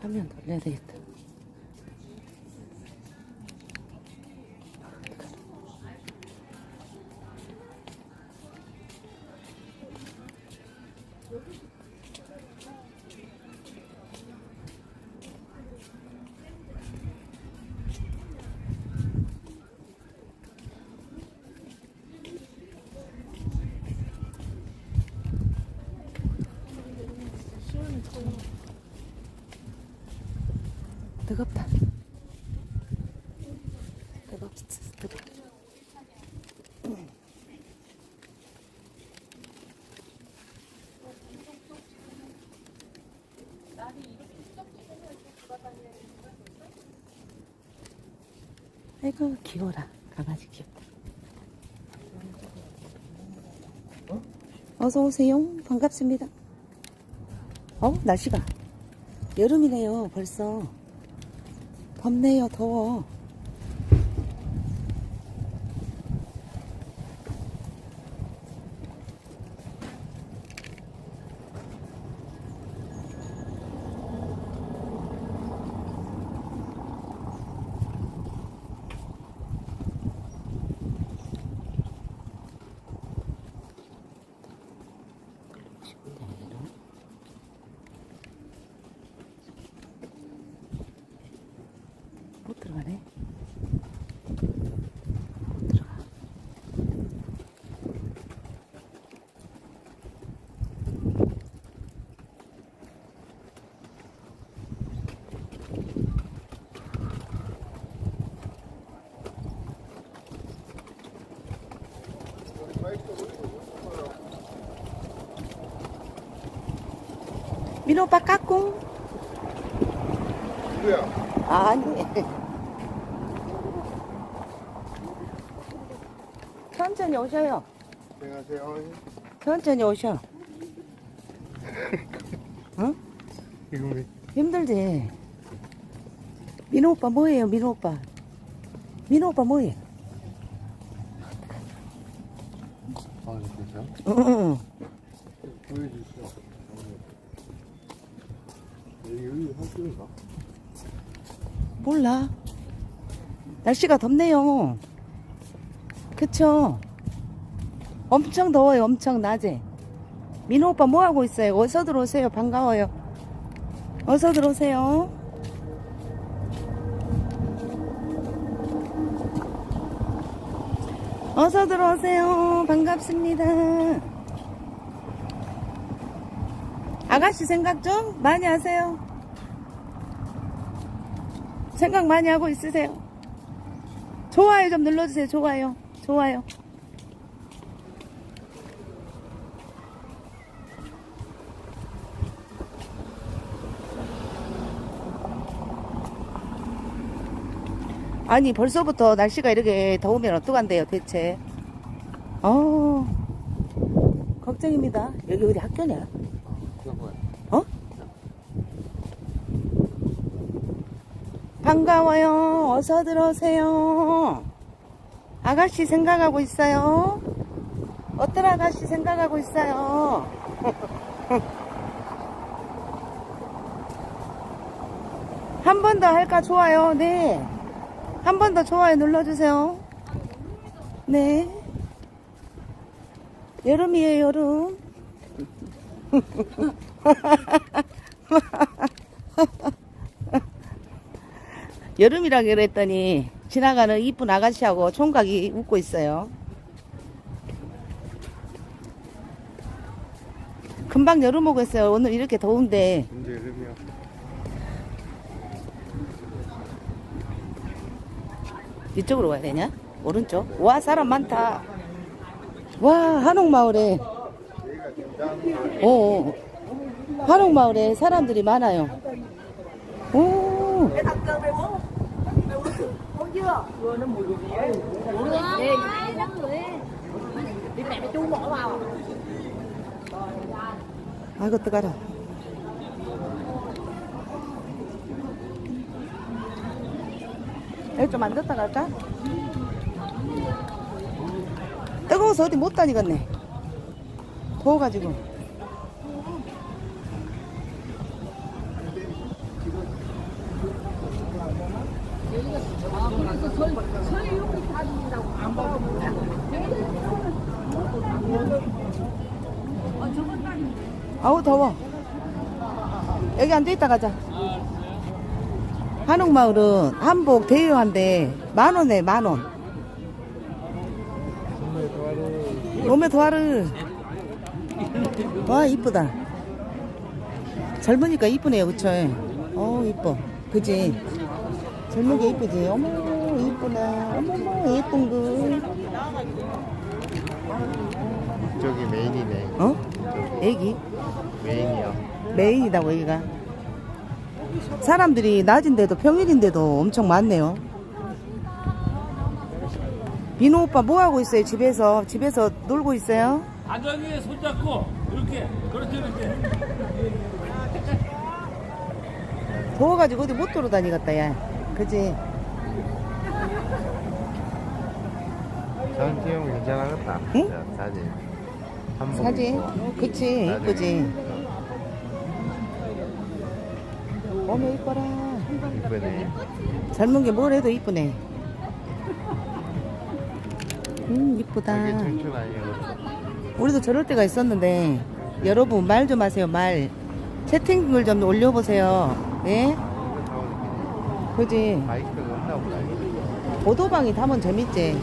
화면 돌 뜨겁다. 뜨겁, 뜨겁. 아이고 귀여워라. 강아지 귀엽다. 어서 오세요. 반갑습니다. 어 날씨가 여름이네요 벌써 덥네요 더워 민호 오빠 까꿍 누구야? 아니. 천천히 오셔요. 안녕하세요. 천천히 오셔. 응? 이거 왜? 힘들지? 민호 오빠 뭐예요, 민호 오빠? 민호 오빠 뭐예요? 아, 진짜? 응, 보여주시죠. 몰라. 날씨가 덥네요. 그쵸? 엄청 더워요, 엄청 낮에. 민호 오빠 뭐 하고 있어요? 어서 들어오세요. 반가워요. 어서 들어오세요. 어서 들어오세요. 반갑습니다. 아가씨 생각 좀 많이 하세요. 생각 많이 하고 있으세요. 좋아요 좀 눌러주세요. 좋아요. 좋아요. 아니 벌써부터 날씨가 이렇게 더우면 어떡한데요 대체 어 걱정입니다 여기 어디 학교냐 그거 뭐야? 어? 반가워요. 어서 들어오세요. 아가씨 생각하고 있어요? 어떤 아가씨 생각하고 있어요? 한 번 더 할까? 좋아요. 네. 한 번 더 좋아요 눌러주세요. 네. 여름이에요, 여름. 여름이라 그랬더니 지나가는 이쁜 아가씨하고 총각이 웃고 있어요. 금방 여름 오겠어요. 오늘 이렇게 더운데. 언제 여름이야? 이쪽으로 가야 되냐? 오른쪽? 와, 사람 많다. 와, 한옥마을에. 어. 한옥마을에 사람들이 많아요. 오, 아이고, 뜨거라. 여기 좀 앉았다 갈까? 뜨거워서 어디 못 다니겠네. 더워가지고. 아우 더워. 여기 앉아 있다 가자. 한옥마을은 한복 대여한데 만 원에 만 원. 정말 좋아해. 몸에 도와르. 와 이쁘다. 젊으니까 이쁘네요, 그쵸? 어 이뻐. 그지? 젊은 게 이쁘지? 어머 이쁘네. 어머머 예쁜 거. 저기 메인이네. 어? 애기? 메인이야. 메인이다고 여기가. 사람들이 낮인데도 평일인데도 엄청 많네요. 민호 오빠 뭐 하고 있어요? 집에서 집에서 놀고 있어요? 바닥에 손잡고 이렇게 그렇게 이렇게 더워가지고 어디 못 돌아다니겠다 야. 그지? 전 지금 괜찮았다. 응? 자, 사진. 한복 사진? 입고. 그치 사진. 이쁘지? 어머 이뻐라. 이쁘네. 젊은 게 뭘 해도 이쁘네. 음 이쁘다. 이게 청춘 아니야. 우리도 저럴 때가 있었는데 여러분 말 좀 하세요 말 채팅글 좀 올려보세요 네 그지. 보도방이 타면 재밌지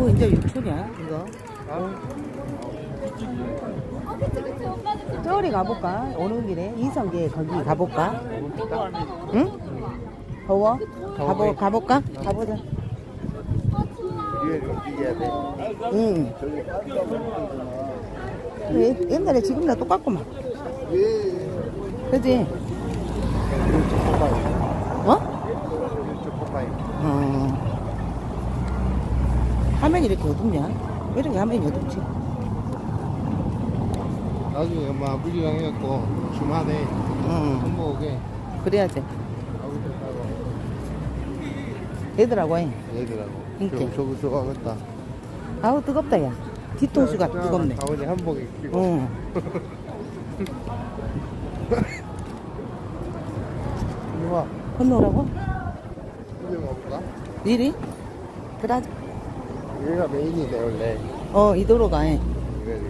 뭐 이제 유튜냐 이거 저리 가볼까 오는 길에 이성계 거기 가볼까 응 더워 가보 가볼까 가보자. 응. 그래, 옛날에 지금이랑 똑같구만. 그지? 어? 이쪽 포파이. 어. 화면이 이렇게 어둡냐? 왜 이렇게 화면이 어둡지? 나중에 엄마 아버지랑 해갖고 주말에 응. 한번 오게. 그래야지. 아버지 따고 되더라고. 잉. 얘들하고. 이렇게. 저거 저거 좋아하겠다. 아우, 뜨겁다, 야. 뒤통수가 뜨겁네. 아버지 한복 입고. 응. 이리 와. 건너라고? 구경 가볼까? 이리? 그래. 여기가 메인이네 원래. 어, 이 도로가. 이거 이거.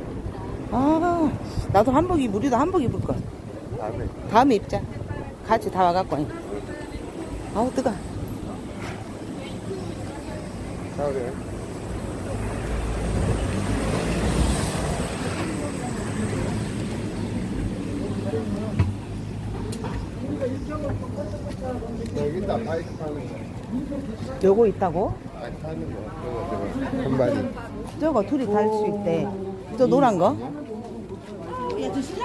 아, 나도 한복 입, 우리도 한복 입을 걸. 다음에. 다음에 입자. 같이 다 와갖고. 잉. 아우, 뜨거. 사오래. 여기다 바이크 타는 거. 요거 있다고? 타는 거. 저거 저거. 저거 둘이 탈수 있대. 저 노란 거?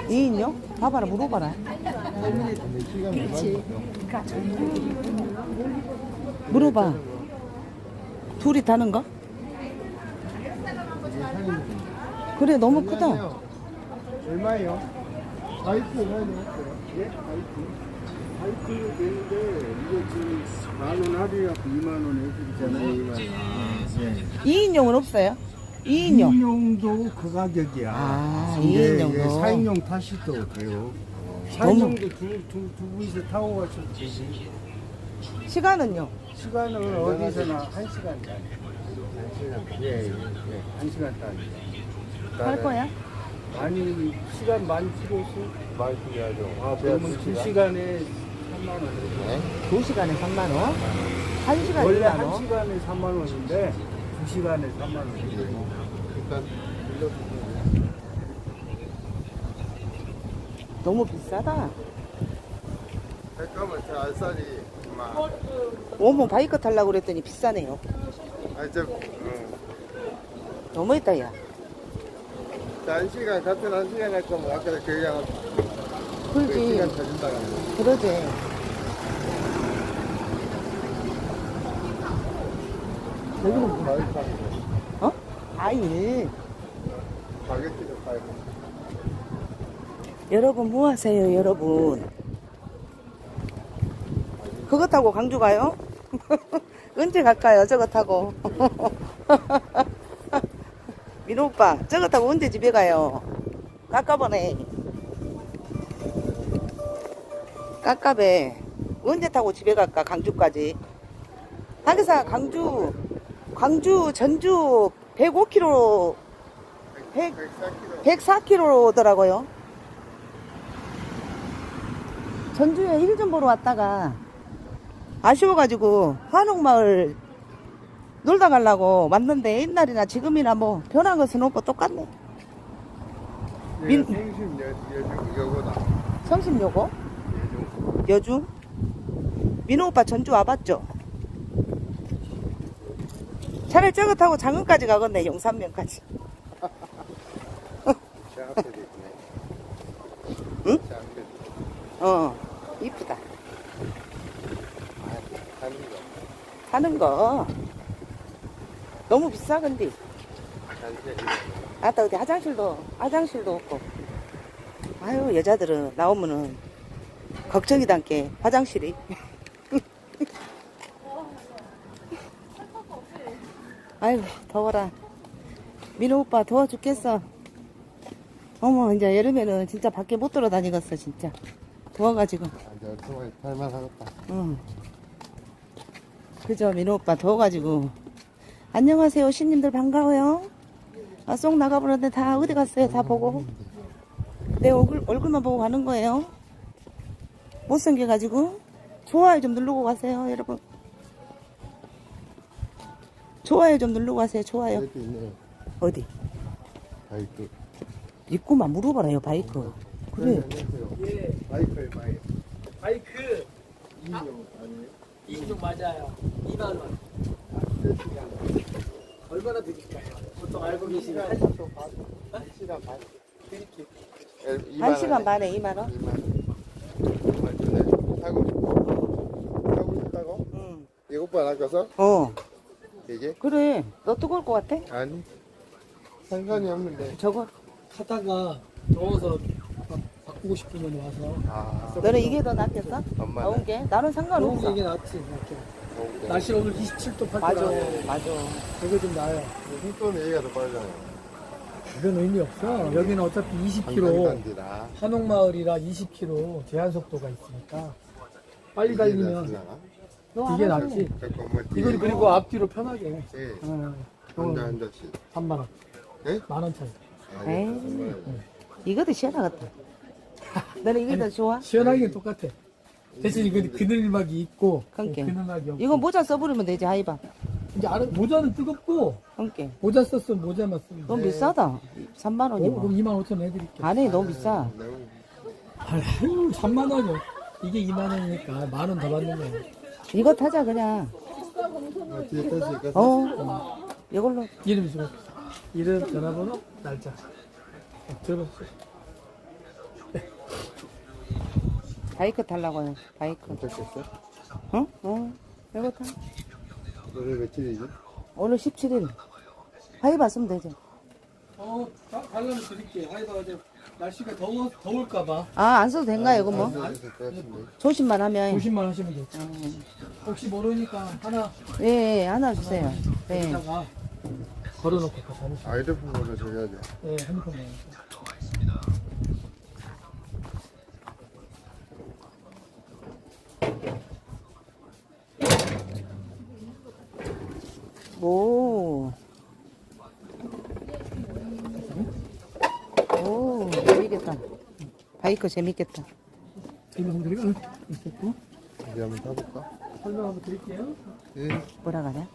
이 인요? 봐봐라, 물어봐라. 그렇지. 물어봐. 둘이 타는 거? 그래, 너무 크다. 얼마예요? 바이크 얼마예요? 예? 바이크? 바이크 되는데 이거 지금 만원 할인하고 2만 원 해드리잖아요. 2만 원. 2인용은 없어요? 2인용. 2인용도 그 가격이야. 아, 예, 2인용도. 예, 4인용 타시도 돼요. 4인용도 두, 두, 두 분이서 타고 가셔도 되지. 시간은요? 시간은 어디서나 한 시간 단. 예, 예, 예, 한 시간 단. 할 거야? 많이, 시간 많이 필요했어? 많이 필요하죠. 아, 그러면 두 시간에 3만 원. 네? 2시간에 3만 원? 1시간에 원래 2만원? 한 시간에 3만 원인데, 두 시간에 3만 원이에요. 일단 너무 비싸다. 잠깐만 저 알싸리 엄마. 어머, 바이크 타려고 그랬더니 비싸네요. 아니 저 응. 너무 했다, 야. 한 시간 같은 한 시간 할 거면 아까 그 얘기한 그 그러지. 그러지. 여기는 뭐, 바이크 타는 거. 어? 아일. 가격대도 팔고. 여러분 뭐 하세요 여러분 그거 타고 강주 가요? 언제 갈까요 저거 타고 민호 오빠 저거 타고 언제 집에 가요 깎아보네 깝깝해. 언제 타고 집에 갈까, 강주까지. 하기사 강주, 광주, 전주 105km, 100, 104km 104km 오더라고요. 전주에 일 좀 보러 왔다가 아쉬워가지고 한옥마을 놀다 가려고 왔는데 옛날이나 지금이나 뭐 변한 것은 없고 똑같네. 민- 민... 여, 여고다 성심여고? 여주? 민호 오빠 전주 와봤죠? 차를 저거 타고 장흥까지 가겠네, 용산면까지. 응? 어, 이쁘다. 아, 하는 거. 너무 비싸, 근데. 아따, 어디 화장실도, 화장실도 없고. 아유, 여자들은 나오면은 걱정이 단게 화장실이. 아이고, 더워라. 민호 오빠 더워 죽겠어. 어머, 이제 여름에는 진짜 밖에 못 돌아다니겠어, 진짜. 더워가지고. 이제 오토바이 탈만 하겠다 응. 그죠, 민호 오빠 더워가지고. 안녕하세요, 신님들 반가워요. 아, 쏙 나가버렸는데 다 어디 갔어요, 다 보고. 내 얼굴, 얼굴만 보고 가는 거예요. 못생겨가지고. 좋아요 좀 누르고 가세요, 여러분. 좋아요 좀 누르고 가세요, 좋아요. 어디? 바이크 입구만 물어봐라요, 바이크. 그래. 예 바이크에 바이크 바이크 이용 아니에요? 이종 맞아요. 2만 원. 얼마나 드릴까요? 보통 알고 계시는 한 시간 반 드릴게요 한 시간 반에 2만원? 2만 원. 2만 주네. 타고 타고 싶다고? 응. 이것만 아까서 어, 이게 그래. 너 뜨거울 것 같아? 아니 상관이 없는데. 저거. 하다가 더워서 바, 바꾸고 싶으면 와서 아 너는 이게 더 낫겠어? 엄마는? 더운 게? 나는 더운 상관없어. 게 낫지. 이렇게. 날씨가 오늘 27도 8도 맞아, 나와요. 맞아. 그게 좀 나아요. 손톱은 얘기가 더 빠르잖아요. 그건 의미 없어. 여기는 어차피 20km 관광단지라. 한옥마을이라 20km 제한 속도가 있으니까 빨리 달리면 이게 낫지. 잠깐만. 이걸 그리고 앞뒤로 편하게. 해. 예. 어, 혼자 한 잔씩. 3만 원. 예? 만원 차이. 아, 에이. 예. 정말. 이것도 시원하겠다. 너는 이게 더 좋아? 시원하게 똑같아. 대신 이거 그늘막이 있고 그러니까. 그늘막이 없고. 이거 모자 써버리면 되지, 하이바. 이제 알아, 모자는 뜨겁고 함께. 모자 썼으면 모자만 쓰면 너무 돼. 비싸다. 3만 어, 원이면. 그럼 2만 5천 원 해드릴게. 안 해, 너무 비싸. 아유, 3만 원이요. 이게 2만 원이니까 만 원 더 받는 거예요. 이거 타자, 그냥. 아, 뒤에? 어. 이걸로. 이름 좀 이름, 전화번호, 날짜. 어, 들어보세요. 바이크 타려고 해, 바이크. 괜찮겠어? 응? 어. 이거 타. 오늘 며칠이지? 오늘 17일. 하이바 쓰면 되지. 어, 달라면 드릴게요. 하이바가 이제 날씨가 더워, 더울까봐 아, 안 써도 된가요, 이거 뭐? 조심만 하면. 조심만 하시면 되죠. 어. 혹시 모르니까 하나 예, 예, 하나 주세요. 네. 여기다가 걸어놓고 다니시면 아, 휴대폰으로 줘야죠. 네, 핸드폰에. 오. 오, 재밌겠다. 바이크 재밌겠다. 이거 한번 있었고 한번 타볼까? 설명 한번 드릴게요. 예. 뭐라 가냐?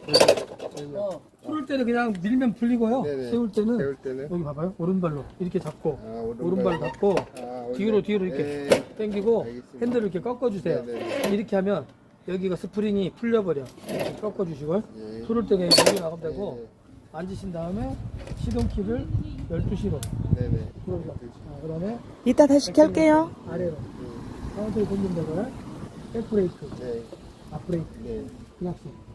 어, 풀을 때는 그냥 밀면 풀리고요. 네네. 세울 때는 세울 때는? 여기 봐봐요. 오른발로 이렇게 잡고 아, 오른발. 오른발 잡고 아. 뒤로 뒤로 이렇게 예. 당기고 알겠습니다. 핸들을 이렇게 꺾어주세요. 네네. 이렇게 하면 여기가 스프링이 풀려버려. 이렇게 꺾어주시고요. 예. 풀을 때 그냥 여기 나가면 되고 예. 앉으신 다음에 시동키를 12시로 네네. 풀어줘. 자, 그 다음에 이따 다시 켤게요. 아래로 카운터를 돌리면 되고요. 백브레이크, 네. 앞브레이크, 네. 그냥 씩